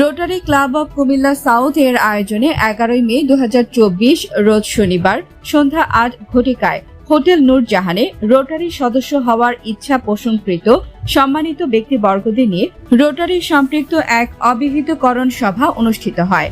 Rotary club of Comilla south এর আয়োজনে এগারোই মে দু হাজার চব্বিশ, রোজ শনিবার, সন্ধ্যা আট ঘটিকায় হোটেল নূরজাহানে রোটারি সদস্য হওয়ার ইচ্ছা পোষণকৃত সম্মানিত ব্যক্তিবর্গদের নিয়ে রোটারি সম্পৃক্ত এক অবিহিতকরণ সভা অনুষ্ঠিত হয়।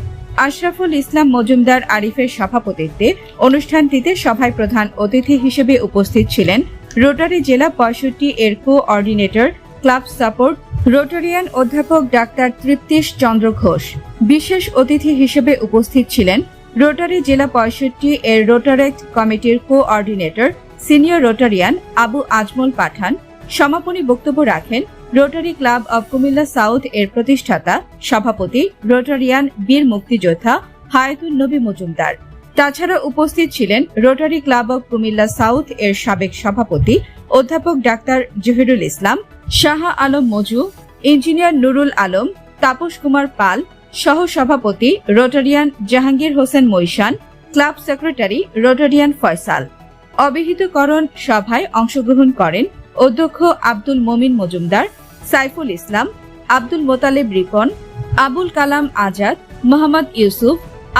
আশরাফুল ইসলাম মজুমদার আরিফের সভাপতিত্বে অনুষ্ঠানটিতে সভায় প্রধান অতিথি হিসেবে উপস্থিত ছিলেন রোটারি জেলা পঁয়ষট্টি এর কোঅর্ডিনেটর, ক্লাব সাপোর্ট রোটারিয়ান অধ্যাপক ডাক্তার তৃপ্তিশ চন্দ্র ঘোষ। বিশেষ অতিথি হিসেবে উপস্থিত ছিলেন রোটারি জেলা পঁয়ষট্টি এর রোটারেক্ট কমিটির coordinator senior Rotarian Abu Azmal Pathan. সমাপনী বক্তব্য রাখেন Rotary club of Comilla south এর প্রতিষ্ঠাতা, সভাপতি রোটারিয়ান বীর মুক্তিযোদ্ধা হায়াতুল নবী মজুমদার। তাছাড়া উপস্থিত ছিলেন Rotary club of Comilla south এর সাবেক সভাপতি অধ্যাপক ডাক্তার জহিরুল ইসলাম, শাহ আলম মজু, ইঞ্জিনিয়ার নুরুল আলম, তাপস কুমার পাল, সহ সভাপতি Rotarian Jahangir Hossain Moishan, club secretary Rotarian Faisal. অবিহিতকরণ সভায় অংশগ্রহণ করেন অধ্যক্ষ Abdul Momin Majumdar, Saiful Islam, Abdul Motaleb Ripon, Abul Kalam Azad, Mohammad Yusuf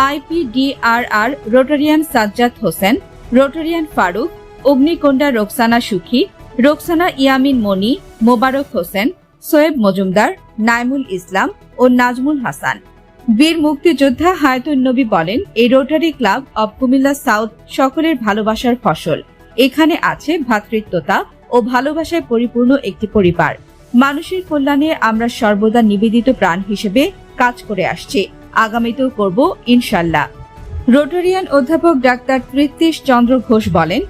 IPDRR Rotarian Sajjad Hossain, Rotarian Faruk অগ্নিকোন্ডা Roksana Sukhi, Roksana Yamin মনি, মোবারক হোসেন, সোয়েব মজুমদার, নাইমুল ইসলাম ও নাজমুল হাসান। বীর মুক্তিযোদ্ধা হায়াতুন নবী বলেন, এই Rotary club of Comilla south সকলের ভালোবাসার ফসল। এখানে আছে ভ্রাতৃত্বতা ও ভালোবাসায় পরিপূর্ণ একটি পরিবার। মানুষের কল্যাণে আমরা সর্বদা নিবেদিত প্রাণ হিসেবে কাজ করে আসছি। আগামীতেও করব ইনশাল্লাহ। রোটারিয়ান অধ্যাপক ডাক্তার তৃপ্তিশ চন্দ্র ঘোষ বলেন,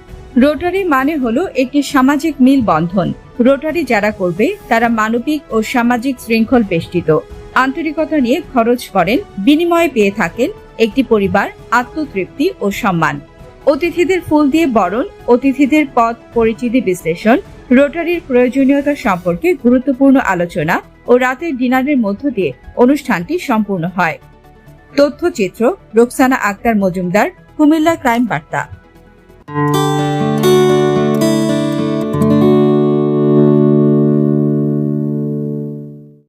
রোটারি মানে হলো একটি সামাজিক মিল বন্ধন রোটারি যারা করবে, তারা মানবিক ও সামাজিক শৃঙ্খল বেষ্টিত। আন্তরিকতা নিয়ে খরচ করেন, বিনিময়ে পেয়ে থাকেন একটি পরিবার, আত্মতৃপ্তি ও সম্মান। অতিথিদের ফুল দিয়ে বরণ, অতিথিদের পদ পরিচিতি বিশ্লেষণ, রোটারির প্রয়োজনীয়তা সম্পর্কে গুরুত্বপূর্ণ আলোচনা ও রাতের ডিনারের মধ্য দিয়ে অনুষ্ঠানটি সম্পূর্ণ হয়। তথ্যচিত্র রোকসানা আক্তার মজুমদার কুমিল্লা ক্রাইম বার্তা।